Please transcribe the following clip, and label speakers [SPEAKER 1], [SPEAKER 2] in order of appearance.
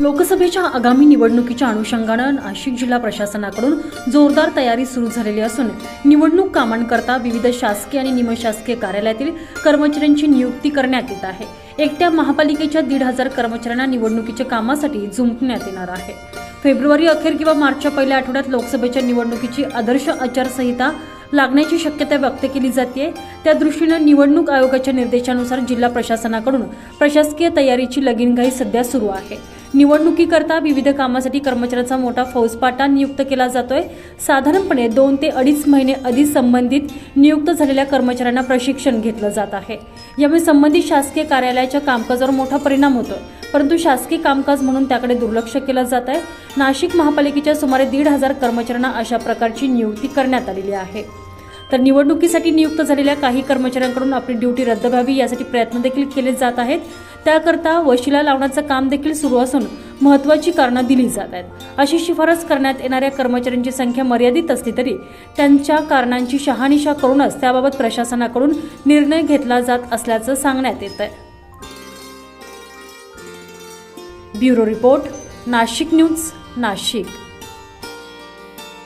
[SPEAKER 1] लोकसभेच्या आगामी निवडणुकीच्या अनुषंगानं नाशिक जिल्हा प्रशासनाकडून जोरदार तयारी सुरू झालेली असून निवडणूक कामांकरता विविध शासकीय आणि निमशासकीय कार्यालयातील कर्मचाऱ्यांची नियुक्ती करण्यात येत आहे. एकट्या महापालिकेच्या दीड हजार कर्मचाऱ्यांना निवडणुकीच्या कामासाठी झुंपण्यात येणार आहे. फेब्रुवारी अखेर किंवा मार्चच्या पहिल्या आठवड्यात लोकसभेच्या निवडणुकीची आदर्श आचारसंहिता लागण्याची शक्यता व्यक्त केली जाते त्या दृष्टीनं निवडणूक आयोगाच्या निर्देशानुसार जिल्हा प्रशासनाकडून प्रशासकीय तयारीची लगीनघाई सध्या सुरू आहे. निवडणुकीकरता विविध कामासाठी कर्मचाऱ्यांचा मोठा फौजपाटा नियुक्त केला जातोय. साधारणपणे दोन ते अडीच महिने आधी संबंधित नियुक्त झालेल्या कर्मचाऱ्यांना प्रशिक्षण घेतलं जात आहे. यामुळे संबंधित शासकीय कार्यालयाच्या कामकाजावर मोठा परिणाम होतोय. परंतु शासकीय कामकाज म्हणून त्याकडे दुर्लक्ष केलं जात आहे नाशिक महापालिकेच्या सुमारे दीड हजार कर्मचाऱ्यांना अशा प्रकारची नियुक्ती करण्यात आलेली आहे. तर निवडणुकीसाठी नियुक्त झालेल्या काही कर्मचाऱ्यांकडून आपली ड्युटी रद्द व्हावी यासाठी प्रयत्न देखील केले जात आहेत. त्याकरता वशिला लावण्याचं काम देखील सुरू असून महत्त्वाची कारणं दिली जात आहेत. अशी शिफारस करण्यात येणाऱ्या कर्मचाऱ्यांची संख्या मर्यादित असली तरी त्यांच्या कारणांची शहानिशा करूनच त्याबाबत प्रशासनाकडून निर्णय घेतला जात असल्याचं सांगण्यात येत आहे bureau report Nashik news Nashik.